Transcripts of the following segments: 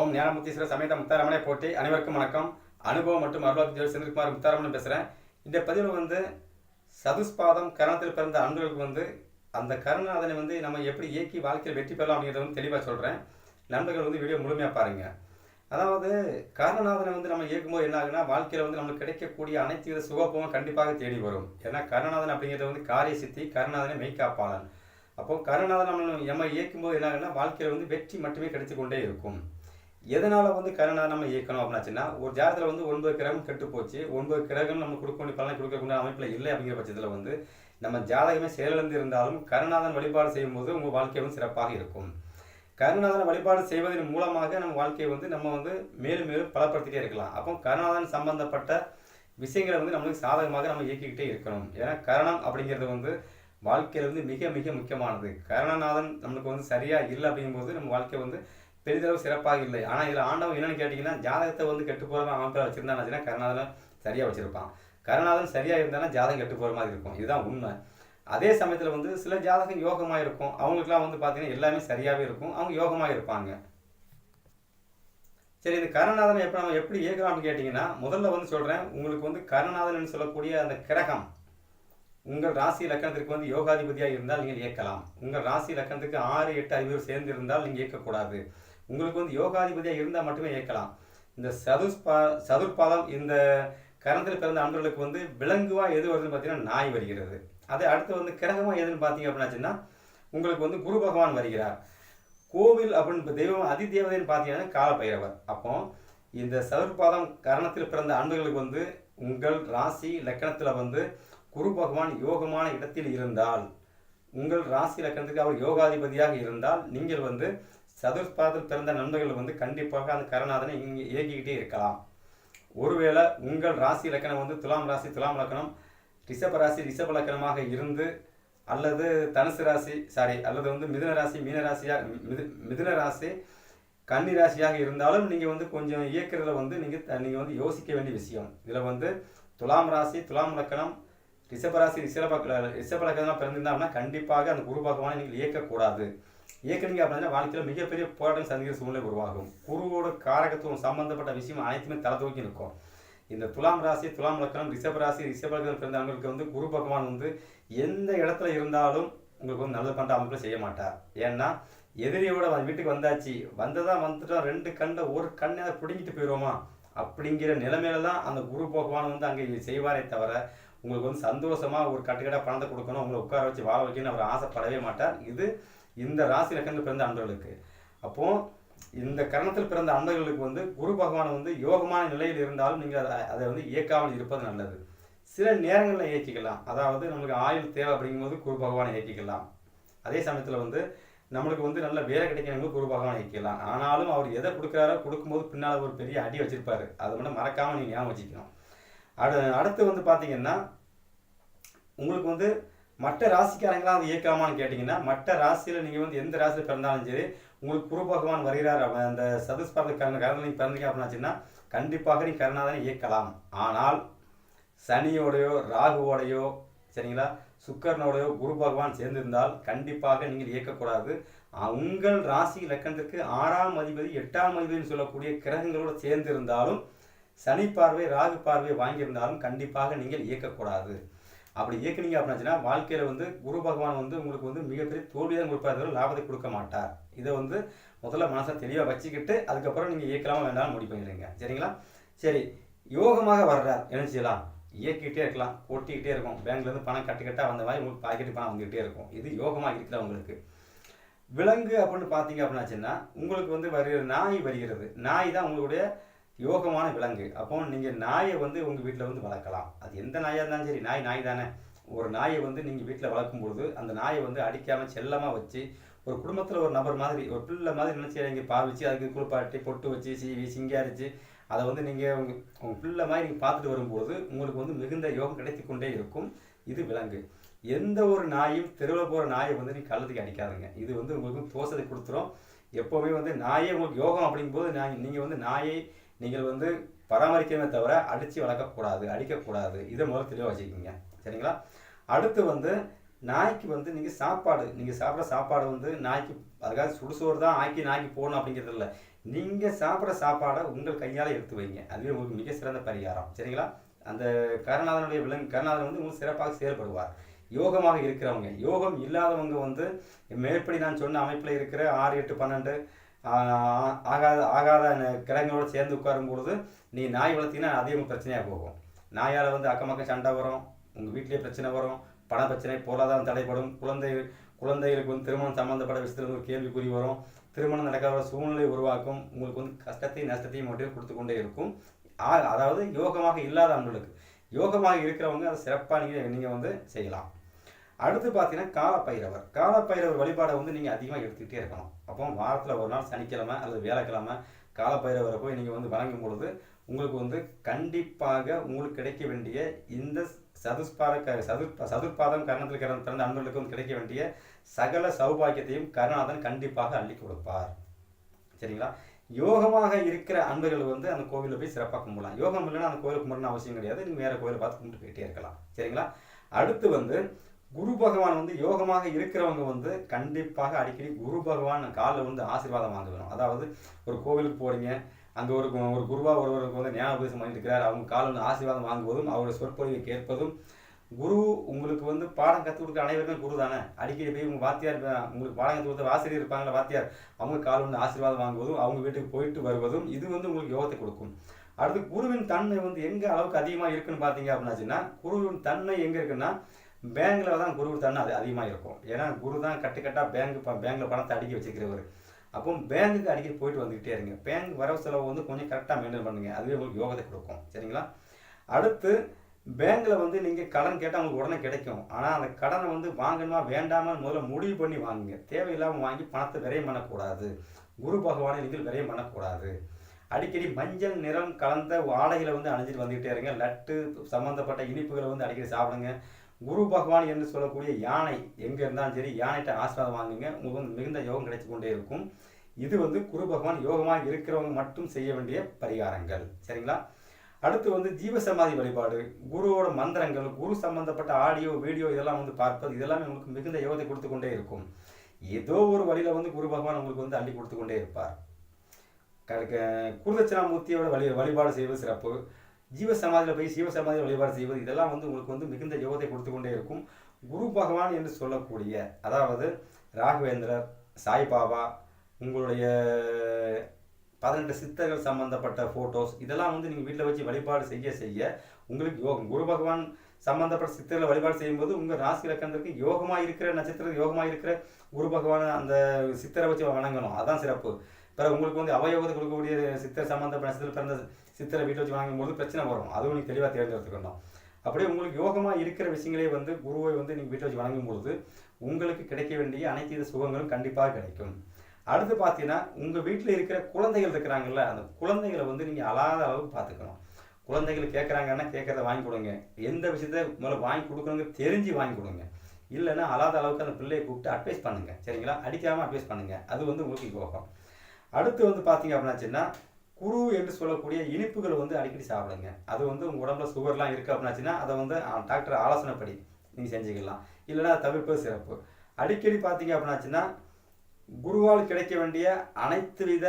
ஓம் ஞானமுத்தீஸ்வர சமேத முத்தாரமனை போட்டி அனைவருக்கும் வணக்கம். அனுபவம் மற்றும் அருளாக்கு செந்தில்குமார் முத்தாரமன் பேசுகிறேன் இந்த பதிவில் வந்து சதுஸ்பாதம் கரணத்தில் பிறந்த அன்பர்களுக்கு வந்து அந்த கருணாதனை வந்து நம்ம எப்படி இயக்கி வாழ்க்கையில் வெற்றி பெறலாம் அப்படிங்கிறத வந்து தெளிவாக சொல்கிறேன் நண்பர்கள் வந்து வீடியோ முழுமையாக பாருங்கள் அதாவது கருணாதனை வந்து நம்ம இயக்கும்போது என்ன ஆகுனா வாழ்க்கையில் வந்து நம்மளுக்கு கிடைக்கக்கூடிய அனைத்து வித சுகப்பமும் கண்டிப்பாக தேடி வரும். ஏன்னா கருணாதன் அப்படிங்கிறது வந்து காரிய சித்தி கருணாதனை மெய்காப்பாளன் அப்போது கருணாதன் நம்ம நம்ம இயக்கும்போது என்ன ஆகுனா வாழ்க்கையில் வந்து வெற்றி மட்டுமே கிடைத்து கொண்டே இருக்கும். எதனால் வந்து கருணாதன் நம்ம இயக்கணும் அப்படின்னாச்சுன்னா ஒரு ஜாதத்தில் வந்து ஒன்பது கிரகம் கெட்டு போச்சு ஒன்பது கிரகம் நம்ம கொடுக்க வேண்டிய பலனை கொடுக்கக்கூடிய அமைப்பில் இல்லை அப்படிங்கிற பட்சத்தில் வந்து நம்ம ஜாதகமே செயலிழந்து இருந்தாலும் கருணாதன் வழிபாடு செய்யும்போது உங்கள் வாழ்க்கை வந்து சிறப்பாக இருக்கும். கருணாதன வழிபாடு செய்வதன் மூலமாக நம்ம வாழ்க்கையை வந்து நம்ம வந்து மேலும் மேலும் பலப்படுத்திகிட்டே இருக்கலாம். அப்போ கருணாதன் சம்பந்தப்பட்ட விஷயங்களை வந்து நம்மளுக்கு சாதகமாக நம்ம இயக்கிக்கிட்டே இருக்கணும். ஏன்னா கரணம் அப்படிங்கிறது வந்து வாழ்க்கையில் வந்து மிக மிக முக்கியமானது. கரணநாதன் நம்மளுக்கு வந்து சரியாக இல்லை அப்படிங்கும்போது நம்ம வாழ்க்கை வந்து பெரிதளவு சிறப்பாக இல்லை. ஆனால் இதில் ஆண்டவன் என்னன்னு கேட்டிங்கன்னா ஜாதகத்தை வந்து கெட்டு போகிற அமைப்பில் வச்சுருந்தாச்சுன்னா கருணாதன் சரியாக வச்சுருப்பான். கருணாதன் சரியாக இருந்தாலும் ஜாதகம் கெட்டு போகிற மாதிரி இருக்கும். இதுதான் உண்மை. அதே சமயத்தில் வந்து சில ஜாதகம் யோகமாக இருக்கும். அவங்களுக்குலாம் வந்து பார்த்தீங்கன்னா எல்லாமே சரியாகவே இருக்கும். அவங்க யோகமாக இருப்பாங்க. சரி இந்த கருணாதனை எப்போ நம்ம எப்படி இயக்கலாம்னு கேட்டிங்கன்னா முதல்ல வந்து சொல்கிறேன் உங்களுக்கு வந்து கருணாதன் சொல்லக்கூடிய அந்த கிரகம் உங்கள் ராசி லக்கணத்திற்கு வந்து யோகாதிபதியாக இருந்தால் நீங்கள் இயக்கலாம். உங்கள் ராசி லக்கணத்துக்கு ஆறு எட்டு அறிவு சேர்ந்து இருந்தால் நீங்கள் இயக்கக்கூடாது. உங்களுக்கு வந்து யோகாதிபதியாக இருந்தால் மட்டுமே இயக்கலாம் இந்த சதுஸ்பா சதுர்பாதம் இந்த கரணத்தில் பிறந்த அன்பர்களுக்கு வந்து விலங்குவாக எது வருதுன்னு பார்த்தீங்கன்னா நாய் வருகிறது. அதே அடுத்து வந்து கிரகமாக எதுன்னு பார்த்தீங்க அப்படின்னாச்சுன்னா உங்களுக்கு வந்து குரு பகவான் வருகிறார். கோவில் அப்படின்னு தெய்வம் அதி தேவதைன்னு பார்த்தீங்கன்னா காலபைரவர். அப்போ இந்த சதுர்பாதம் கரணத்தில் பிறந்த அன்பர்களுக்கு வந்து உங்கள் ராசி லக்கணத்தில் வந்து குரு பகவான் யோகமான இடத்தில் இருந்தால் உங்கள் ராசி லக்கணத்துக்கு அவர் யோகாதிபதியாக இருந்தால் நீங்கள் வந்து சதுர்பாதத்தில் பிறந்த நண்பர்கள் வந்து கண்டிப்பாக அந்த கரணாதனை இங்கே இயக்கிக்கிட்டே இருக்கலாம். ஒருவேளை உங்கள் ராசி லக்கணம் வந்து துலாம் ராசி துலாம் லக்கணம் ரிஷப ராசி ரிஷப லக்கணமாக இருந்து அல்லது தனுசு ராசி சாரி அல்லது வந்து மிதுன ராசி மீன ராசியாக மிது மிதுன ராசி கன்னி ராசியாக இருந்தாலும் நீங்கள் வந்து கொஞ்சம் இயக்கிறதுல வந்து நீங்கள் நீங்கள் வந்து யோசிக்க வேண்டிய விஷயம். இதில் வந்து துலாம் ராசி துலாம் லக்கணம் ரிஷபராசி ரிஷப ரிஷப லக்கணம் பிறந்திருந்தாங்கன்னா கண்டிப்பாக அந்த குரு பகவானை நீங்கள் இயக்கக்கூடாது. இயக்கணிங்க அப்படின்னா வாழ்க்கையில் மிகப்பெரிய போராட்டம் சந்திக்கிற சூழ்நிலை உருவாகும். குருவோட காரகத்துவம் சம்பந்தப்பட்ட விஷயம் அனைத்துமே தலை தூக்கி இருக்கும் இந்த துலாம் ராசி துலாம் லக்கணம் ரிஷப ராசி ரிஷப லக்கணம் பிறந்தவங்களுக்கு வந்து குரு பகவான் வந்து எந்த இடத்துல இருந்தாலும் உங்களுக்கு வந்து நல்லது பண்ணுற அமைப்பில் செய்ய மாட்டார். ஏன்னா எதிரியோட வீட்டுக்கு வந்தாச்சு. வந்ததான் வந்துட்டோம் ரெண்டு கண்ணை ஒரு கண்ணை அதை பிடுங்கிட்டு போயிடுவோமா அப்படிங்கிற நிலைமையில தான் அந்த குரு பகவான் வந்து அங்கே செய்வாரே தவிர உங்களுக்கு வந்து சந்தோஷமாக ஒரு கட்டுக்கட்டாக பணத்தை கொடுக்கணும் உங்களை உட்கார வச்சு வாழ வைக்கணும்னு அவர் ஆசைப்படவே மாட்டார். இது இந்த ராசி லக்கணத்தில் பிறந்த அன்பர்களுக்கு. அப்போ இந்த கரணத்தில் பிறந்த அன்பர்களுக்கு வந்து குரு பகவான் வந்து யோகமான நிலையில் இருந்தாலும் நீங்கள் அதை அதை வந்து இயக்காமல் இருப்பது நல்லது. சில நேரங்களில் இயக்கிக்கலாம். அதாவது நம்மளுக்கு ஆயுள் தேவை அப்படிங்கும்போது குரு பகவானை இயக்கிக்கலாம். அதே சமயத்தில் வந்து நம்மளுக்கு வந்து நல்ல வேலை கிடைக்கணும் குரு பகவான் இயக்கலாம் ஆனாலும் அவர் எதை கொடுக்குறாரோ கொடுக்கும்போது பின்னால் ஒரு பெரிய அடி வச்சிருப்பாரு. அதை மட்டும் மறக்காமல் நீங்கள் ஞாபகம் வச்சுக்கணும். அடு அடுத்து வந்து பார்த்தீங்கன்னா உங்களுக்கு வந்து மற்ற ராசிக்காரங்களாம் அது இயக்கலாமான்னு கேட்டிங்கன்னா மற்ற ராசியில் நீங்கள் வந்து எந்த ராசியில் பிறந்தாலும் சரி உங்களுக்கு குரு பகவான் வருகிறார் அந்த சதுஸ்பாத கரண கரணம் நீங்கள் பிறந்தீங்க அப்படின்னாச்சுன்னா கண்டிப்பாக நீ கருணாதனை இயக்கலாம் ஆனால் சனியோடையோ ராகுவோடையோ சரிங்களா சுக்கரனோடையோ குரு பகவான் சேர்ந்திருந்தால் கண்டிப்பாக நீங்கள் இயக்கக்கூடாது உங்கள் ராசி லக்கணத்திற்கு ஆறாம் அதிபதி எட்டாம் அதிபதினு சொல்லக்கூடிய கிரகங்களோடு சேர்ந்திருந்தாலும் சனி பார்வை ராகு பார்வை வாங்கியிருந்தாலும் கண்டிப்பாக நீங்கள் இயக்கக்கூடாது அப்படி இயக்குனீங்க அப்படின்னாச்சுன்னா வாழ்க்கையில் வந்து குரு பகவான் வந்து உங்களுக்கு வந்து மிகப்பெரிய தோல்வியாக கொடுப்பாரு லாபத்தை கொடுக்க மாட்டார். இதை வந்து முதல்ல மனசை தெளிவாக வச்சுக்கிட்டு அதுக்கப்புறம் நீங்கள் இயக்கலாமா வேண்டாம் முடிவு பண்ணிடுங்க சரிங்களா? சரி யோகமாக வர்றார் என்ன செய்யலாம் இயக்கிட்டே இருக்கலாம் கொட்டிக்கிட்டே இருக்கும். பேங்க்லேருந்து பணம் கட்டு கட்டாக வந்த மாதிரி உங்களுக்கு பாக்கெட்டு பணம் வந்துக்கிட்டே இருக்கும். இது யோகமாக இருக்கிற உங்களுக்கு. விலங்கு அப்படின்னு பார்த்தீங்க அப்படின்னாச்சுன்னா உங்களுக்கு வந்து வருகிற நாய் வருகிறது. நாய் தான் உங்களுடைய யோகமான விலங்கு. அப்போ நீங்கள் நாயை வந்து உங்கள் வீட்டில் வந்து வளர்க்கலாம். அது எந்த நாயாக இருந்தாலும் சரி நாய் நாய் தானே. ஒரு நாயை வந்து நீங்கள் வீட்டில் வளர்க்கும் பொழுது அந்த நாயை வந்து அடிக்காமல் செல்லமாக வச்சு ஒரு குடும்பத்தில் ஒரு நபர் மாதிரி ஒரு பிள்ளை மாதிரி என்ன செய்யறீங்க பாவிச்சு அதுக்கு குளிப்பாட்டி பொட்டு வச்சு சீவி சிங்காரிச்சு அதை வந்து நீங்கள் உங்கள் உங்கள் பிள்ளை மாதிரி நீங்கள் பார்த்துட்டு வரும்போது உங்களுக்கு வந்து மிகுந்த யோகம் கிடைத்து கொண்டே இருக்கும். இது விலங்கு. எந்த ஒரு நாயும் தெருவில் போகிற நாயை வந்து நீங்கள் கள்ளத்துக்கு அடிக்காதுங்க. இது வந்து உங்களுக்கு தோசத்தை கொடுத்துரும். எப்போவுமே வந்து நாயே உங்களுக்கு யோகம் அப்படிங்கும்போது நான் நீங்கள் வந்து நாயை நீங்கள் வந்து பராமரிக்கவே தவிர அடித்து வளர்க்கக்கூடாது அடிக்கக்கூடாது. இதை முதல் தெளிவாக வச்சுக்கோங்க. சரிங்களா? அடுத்து வந்து நாய்க்கு வந்து நீங்கள் சாப்பாடு நீங்கள் சாப்பிட்ற சாப்பாடு வந்து நாய்க்கு அதுக்காக சுடுசோறு தான் ஆக்கி நாய்க்கு போகணும் அப்படிங்கிறது இல்லை. நீங்கள் சாப்பிட்ற சாப்பாடை உங்கள் கையால் எடுத்து வைங்க. அதுவே உங்களுக்கு மிக சிறந்த பரிகாரம். சரிங்களா? அந்த கருணாதனுடைய விலங்கு கருணாதன் வந்து உங்களுக்கு சிறப்பாக செயல்படுவார். யோகமாக இருக்கிறவங்க யோகம் இல்லாதவங்க வந்து மேற்படி நான் சொன்ன அமைப்பில் இருக்கிற ஆறு எட்டு பன்னெண்டு ஆகாத ஆகாத ந- சேர்ந்து உட்காரும் பொழுது நீ நாய் வளர்த்தீங்கன்னா அதிகமாக பிரச்சனையாக போகும். நாயால் வந்து அக்கம் பக்கம் சண்டை வரும் உங்கள் வீட்லேயே பிரச்சனை வரும் பண பிரச்சனை பொருளாதாரம் தடைப்படும் குழந்தை குழந்தைகளுக்கு வந்து திருமணம் சம்மந்தப்பட்ட விஷயத்தில் ஒரு கேள்விக்குறி வரும். திருமணம் நடக்காத சூழ்நிலை உருவாக்கும் உங்களுக்கு வந்து கஷ்டத்தையும் நஷ்டத்தையும் மட்டும் கொடுத்து கொண்டே இருக்கும். ஆ- அதாவது யோகமாக இல்லாத அவங்களுக்கு யோகமாக இருக்கிறவங்க அதை சிறப்பாக நீங்கள் நீங்கள் வந்து செய்யலாம். அடுத்து பார்த்தீங்கன்னா காலப்பைரவர். காலப்பைரவர் வழிபாடை வந்து நீங்கள் அதிகமாக எடுத்துக்கிட்டே இருக்கணும். அப்போ வாரத்தில் ஒரு நாள் சனிக்கிழமை அல்லது வியாழக்கிழமை காலப்பைரவரை போய் நீங்கள் வந்து வழங்கும் பொழுது உங்களுக்கு வந்து கண்டிப்பாக உங்களுக்கு கிடைக்க வேண்டிய இந்த சதுஸ்பார க- சதுர் சதுர்பாதம் கர்ணத்தில் கிடந்த திறந்த அன்பர்களுக்கு வந்து கிடைக்க வேண்டிய சகல சௌபாகியத்தையும் கருணாதன் கண்டிப்பாக அள்ளி கொடுப்பார். சரிங்களா? யோகமாக இருக்கிற அன்பர்கள் வந்து அந்த கோவிலில் போய் சிறப்பாக கும்பிடலாம். யோகம் இல்லைன்னா அந்த கோயிலுக்கு கும்பிடணும் அவசியம் கிடையாது. நீங்கள் வேறு கோயிலை பார்த்து கும்பிட்டு போயிட்டே இருக்கலாம். சரிங்களா? அடுத்து வந்து குரு பகவான் வந்து யோகமாக இருக்கிறவங்க வந்து கண்டிப்பாக அடிக்கடி குரு பகவான் காலில் வந்து ஆசீர்வாதம் வாங்க அதாவது ஒரு கோவிலுக்கு போகிறீங்க அங்கே ஒரு ஒரு குருவா ஒருவருக்கு வந்து ஞானோபதேசம் பண்ணிட்டு இருக்கிறார் அவங்க காலில் வந்து ஆசீர்வாதம் வாங்குவதும் அவருடைய சொற்பொழிவை கேட்பதும் குரு உங்களுக்கு வந்து பாடம் கற்றுக் கொடுக்குற அனைவருமே குரு தானே. அடிக்கடி போய் உங்கள் வாத்தியார் உங்களுக்கு பாடம் கற்றுக் கொடுத்த ஆசிரியர் இருப்பாங்களா வாத்தியார் அவங்க கால் வந்து ஆசீர்வாதம் வாங்குவதும் அவங்க வீட்டுக்கு போயிட்டு வருவதும் இது வந்து உங்களுக்கு யோகத்தை கொடுக்கும். அடுத்து குருவின் தன்மை வந்து எங்கே அளவுக்கு அதிகமாக இருக்குன்னு பார்த்தீங்க அப்படின்னாச்சுன்னா குருவின் தன்மை எங்கே இருக்குன்னா பேங்கில் தான் குரு தண்ணி அது அதிகமாக இருக்கும். ஏன்னா குரு தான் கட்டு கட்டா பேங்க் பேங்கில் பணத்தை அடுக்கி வச்சுக்கிறவர் அப்போ பேங்குக்கு அடிக்கடி போயிட்டு வந்துக்கிட்டே இருங்க. பேங்க் வரவு செலவு வந்து கொஞ்சம் கரெக்டாக மெயின்டைன் பண்ணுங்க. அதுவே உங்களுக்கு யோகத்தை கொடுக்கும். சரிங்களா? அடுத்து பேங்கில் வந்து நீங்கள் கடன் கேட்டால் உங்களுக்கு உடனே கிடைக்கும். ஆனால் அந்த கடனை வந்து வாங்கணுமா வேண்டாமா முதல்ல முடிவு பண்ணி வாங்குங்க. தேவையில்லாமல் வாங்கி பணத்தை விரயம் பண்ணக்கூடாது. குரு பகவானை நீங்கள் விரயம் பண்ணக்கூடாது. அடிக்கடி மஞ்சள் நிறம் கலந்த ஆடைகளை வந்து அணிஞ்சிட்டு வந்துக்கிட்டே இருங்க. லட்டு சம்மந்தப்பட்ட இனிப்புகளை வந்து அடிக்கடி சாப்பிடுங்க. குரு பகவான் என்று சொல்லக்கூடிய யானை எங்கே இருந்தாலும் சரி யானைகிட்ட ஆசீர்வாதம் வாங்குங்க. உங்களுக்கு வந்து மிகுந்த யோகம் கிடைச்சு கொண்டே இருக்கும். இது வந்து குரு பகவான் யோகமாக இருக்கிறவங்க மட்டும் செய்ய வேண்டிய பரிகாரங்கள். சரிங்களா? அடுத்து வந்து ஜீவசமாதி வழிபாடு. குருவோட மந்திரங்கள் குரு சம்பந்தப்பட்ட ஆடியோ வீடியோ இதெல்லாம் வந்து பார்ப்பது இதெல்லாம் உங்களுக்கு மிகுந்த யோகத்தை கொடுத்து கொண்டே இருக்கும். ஏதோ ஒரு வழியில் வந்து குரு பகவான் உங்களுக்கு வந்து அள்ளி கொடுத்து கொண்டே இருப்பார். க- வழி வழிபாடு செய்வது சிறப்பு. ஜீவசமாதியில் போய் சிவசமாதியில் வழிபாடு செய்வது இதெல்லாம் வந்து உங்களுக்கு வந்து மிகுந்த யோகத்தை கொடுத்து கொண்டே இருக்கும். குரு பகவான் என்று சொல்லக்கூடிய அதாவது ராகவேந்திரர் சாய்பாபா உங்களுடைய பதினெட்டு சித்தர்கள் சம்பந்தப்பட்ட ஃபோட்டோஸ் இதெல்லாம் வந்து நீங்கள் வீட்டில் வச்சு வழிபாடு செய்ய செய்ய உங்களுக்கு யோகம். குரு பகவான் சம்பந்தப்பட்ட சித்தர்களை வழிபாடு செய்யும்போது உங்கள் ராசி இலக்கணத்திற்கு யோகமாக இருக்கிற நட்சத்திரம் யோகமாக இருக்கிற குரு பகவான் அந்த சித்தரை வச்சு வணங்கணும். அதான் சிறப்பு. பிறகு உங்களுக்கு வந்து அவயோகத்தை கொடுக்கக்கூடிய சித்தர் சம்பந்தப்பட்ட நட்சத்திரத்தில் பிறந்த சித்தரை வீட்டில் வச்சு வாங்கும்போது பிரச்சனை வரும். அதுவும் நீங்கள் தெளிவாக தேர்ந்தெடுத்துக்கணும் அப்படியே உங்களுக்கு யோகமாக இருக்கிற விஷயங்களே வந்து குருவை வந்து நீங்கள் வீட்டில் வச்சு வணங்கும்பொழுது உங்களுக்கு கிடைக்க வேண்டிய அனைத்து வித சுகங்களும் கண்டிப்பாக கிடைக்கும். அடுத்து பார்த்தீங்கன்னா உங்கள் வீட்டில் இருக்கிற குழந்தைகள் இருக்கிறாங்கல்ல அந்த குழந்தைகளை வந்து நீங்கள் அழாத அளவுக்கு பார்த்துக்கணும். குழந்தைகள் கேட்குறாங்கன்னா கேட்குறத வாங்கி கொடுங்க. எந்த விஷயத்த முதல்ல வாங்கி கொடுக்கணுங்க தெரிஞ்சு வாங்கி கொடுங்க. இல்லைன்னா அழாத அளவுக்கு அந்த பிள்ளையை கூப்பிட்டு அட்வைஸ் பண்ணுங்க. சரிங்களா? அடிக்காமல் அட்வைஸ் பண்ணுங்கள் அது வந்து உங்களுக்கு யோகம். அடுத்து வந்து பார்த்தீங்க அப்படின்னாச்சுன்னா குரு என்று சொல்லக்கூடிய இனிப்புகள் வந்து அடிக்கடி சாப்பிடுங்க. அது வந்து உங்கள் உடம்புல சுகர்லாம் இருக்குது அப்படின்னாச்சுன்னா அதை வந்து டாக்டர் ஆலோசனைப்படி நீங்கள் செஞ்சுக்கலாம். இல்லைன்னா தவிர்ப்பது சிறப்பு. அடிக்கடி பார்த்தீங்க அப்படின்னாச்சுன்னா குருவால் கிடைக்க வேண்டிய அனைத்து வித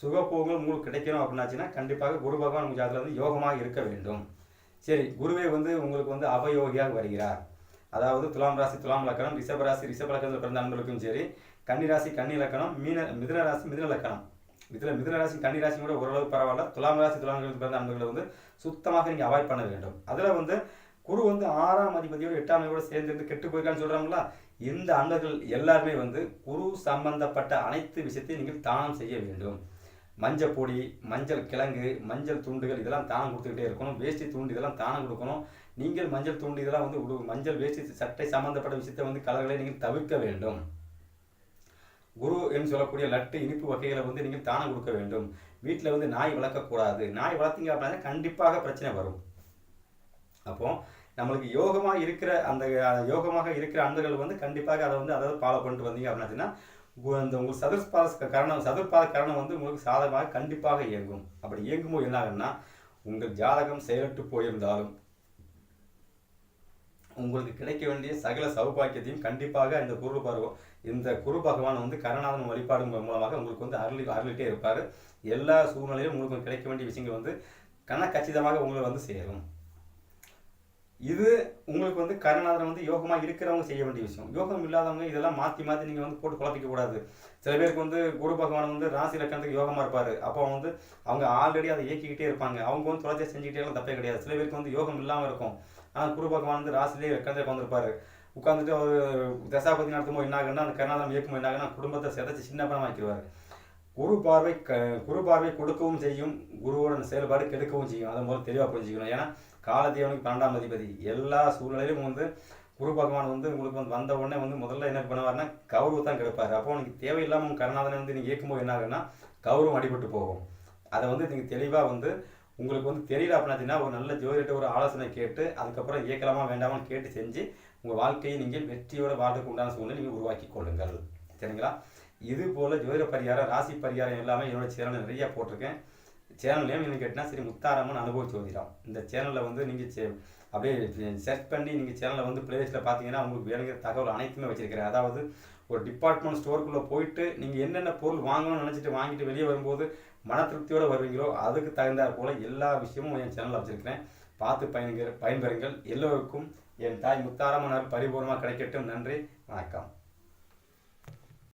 சுகப்போகங்கள் உங்களுக்கு கிடைக்கணும் அப்படின்னாச்சுன்னா கண்டிப்பாக குரு பகவான் உங்கள் ஜாதகத்தில் வந்து யோகமாக இருக்க வேண்டும். சரி குருவே வந்து உங்களுக்கு வந்து அவயோகியாக வருகிறார். அதாவது துலாம் ராசி துலாம் லக்கணம் ரிஷப ராசி ரிஷப லக்கணத்தில் பிறந்த அன்பர்களுக்கும் சரி கன்னி ராசி கன்னி லக்கணம் மீன மிதன ராசி மிதன லக்கணம். இதில் மிதுன ராசி கன்னி ராசி கூட ஓரளவு பரவாயில்ல. துலாம் ராசி துலாம் பிறந்த அன்பர்களை வந்து சுத்தமாக நீங்கள் அவாய்ட் பண்ண வேண்டும். அதில் வந்து குரு வந்து ஆறாம் அதிபதியோடு எட்டாம் அதிபதியோட சேர்ந்து கெட்டு போயிருக்கான்னு சொல்கிறாங்களா இந்த அன்பர்கள் எல்லாருமே வந்து குரு சம்பந்தப்பட்ட அனைத்து விஷயத்தையும் நீங்கள் தானம் செய்ய வேண்டும். மஞ்சள் பொடி மஞ்சள் கிழங்கு மஞ்சள் துண்டுகள் இதெல்லாம் தானம் கொடுத்துக்கிட்டே இருக்கணும். வேஷ்டி துண்டு இதெல்லாம் தானம் கொடுக்கணும். நீங்கள் மஞ்சள் துண்டு இதெல்லாம் வந்து மஞ்சள் வேஷ்டி சட்டை சம்பந்தப்பட்ட விஷயத்தை வந்து கலர்களை நீங்கள் தவிர்க்க வேண்டும். குரு என்று சொல்லக்கூடிய லட்டு இனிப்பு வகைகளை வந்து நீங்கள் தானம் கொடுக்க வேண்டும். வீட்டில் வந்து நாய் வளர்க்கக்கூடாது. நாய் வளர்த்தீங்க அப்படின்னா கண்டிப்பாக பிரச்சனை வரும். அப்போ நம்மளுக்கு யோகமாக இருக்கிற அந்த யோகமாக இருக்கிற அன்பர்கள் வந்து கண்டிப்பாக அதை வந்து அதாவது ஃபாலோ பண்ணிட்டு வந்தீங்க அப்படின்னாச்சுன்னா அந்த உங்களுக்கு சதுர்பாத கரணம் சதுர்பாத கரணம் வந்து உங்களுக்கு சாதகமாக கண்டிப்பாக இயங்கும். அப்படி இயங்கும்போது என்ன ஆகும்னா உங்கள் ஜாதகம் செயலற்று போயிருந்தாலும் உங்களுக்கு கிடைக்க வேண்டிய சகல சௌபாக்கியத்தையும் கண்டிப்பாக இந்த குரு பருவம் இந்த குரு பகவான் வந்து கருணாதன் வழிபாடு மூலமாக உங்களுக்கு வந்து அருளி அருளிட்டே இருப்பார். எல்லா சூழ்நிலையிலும் உங்களுக்கு கிடைக்க வேண்டிய விஷயங்கள் வந்து கணக்கச்சிதமாக உங்களை வந்து சேரும். இது உங்களுக்கு வந்து கருணாதனம் வந்து யோகமாக இருக்கிறவங்க செய்ய வேண்டிய விஷயம். யோகம் இல்லாதவங்க இதெல்லாம் மாற்றி மாற்றி நீங்கள் வந்து போட்டு குழப்பிக்க கூடாது. சில பேருக்கு வந்து குரு பகவான் வந்து ராசி லக்கணத்துக்கு யோகமாக இருப்பார். அப்போ வந்து அவங்க ஆல்ரெடி அதை இயக்கிக்கிட்டே இருப்பாங்க. அவங்க வந்து தொடர்ச்சியாக செஞ்சுக்கிட்டே தப்பே கிடையாது. சில பேருக்கு வந்து யோகம் இல்லாமல் இருக்கும். ஆனால் குரு பகவான் வந்து ராசிலேயே லக்கணத்தில் உட்காந்துருப்பாரு உட்காந்துட்டு ஒரு தசாபதி நடத்தும்போது என்ன ஆகுன்னா அந்த கருணாதனம் இயக்கும்போது என்ன ஆகுனா குடும்பத்தை சிதைச்சு சின்ன பணமாக்கிடுவார் குரு பார்வை க குரு பார்வை கொடுக்கவும் செய்யும் குருவோட செயல்பாடு கெடுக்கவும் செய்யும். அதை முதல்ல தெளிவாக புரிஞ்சுக்கணும். ஏன்னா காலத்தேவனுக்கு பன்னெண்டாம் அதிபதி. எல்லா சூழ்நிலையிலும் வந்து குரு பகவான் வந்து உங்களுக்கு வந்து வந்த உடனே வந்து முதல்ல என்ன பண்ணுவார்னா கௌரவ தான் கெடுப்பார். அப்போ உனக்கு தேவையில்லாமல் உங்கள் கருணாதனை வந்து நீங்கள் இயக்கும்போது என்ன ஆகுன்னா கௌரவம் அடிபட்டு போகும். அதை வந்து நீங்கள் தெளிவாக வந்து உங்களுக்கு வந்து தெரியல அப்படின்னா ஒரு நல்ல ஜோதிட்ட ஒரு ஆலோசனை கேட்டு அதுக்கப்புறம் இயக்கலாமா வேண்டாமான்னு கேட்டு செஞ்சு உங்கள் வாழ்க்கையை நீங்கள் வெற்றியோட வாழ்றதுக்கு உண்டான சூழ்நிலை நீங்கள் உருவாக்கி கொள்ளுங்கள். சரிங்களா? இது போல் ஜோதிட பரிகாரம் ராசி பரிகாரம் எல்லாமே என்னோட சேனலில் நிறையா போட்டிருக்கேன். சேனல் நேம் என்ன கேட்டால் சரி முத்தாரம்மன் அனுபவ ஜோதிடம். இந்த சேனலில் வந்து நீங்கள் அப்படியே சர்ச் பண்ணி நீங்கள் சேனலில் வந்து பிளேலிஸ்ட்டில் பார்த்தீங்கன்னா உங்களுக்கு வேணுங்கிற தகவல் அனைத்துமே வச்சுருக்கிறேன். அதாவது ஒரு டிபார்ட்மெண்ட் ஸ்டோருக்குள்ளே போயிட்டு நீங்கள் என்னென்ன பொருள் வாங்கணும்னு நினச்சிட்டு வாங்கிட்டு வெளியே வரும்போது மன திருப்தியோடு வருவீங்களோ அதுக்கு தகுந்தாற் போல் எல்லா விஷயமும் என் சேனலில் வச்சுருக்கிறேன். பார்த்து பயன்கிற பயன்பெறுங்கள். எல்லோருக்கும் என் தாய் முத்தாரம்மனால் பரிபூர்ணமாக கிடைக்கட்டும். நன்றி. வணக்கம்.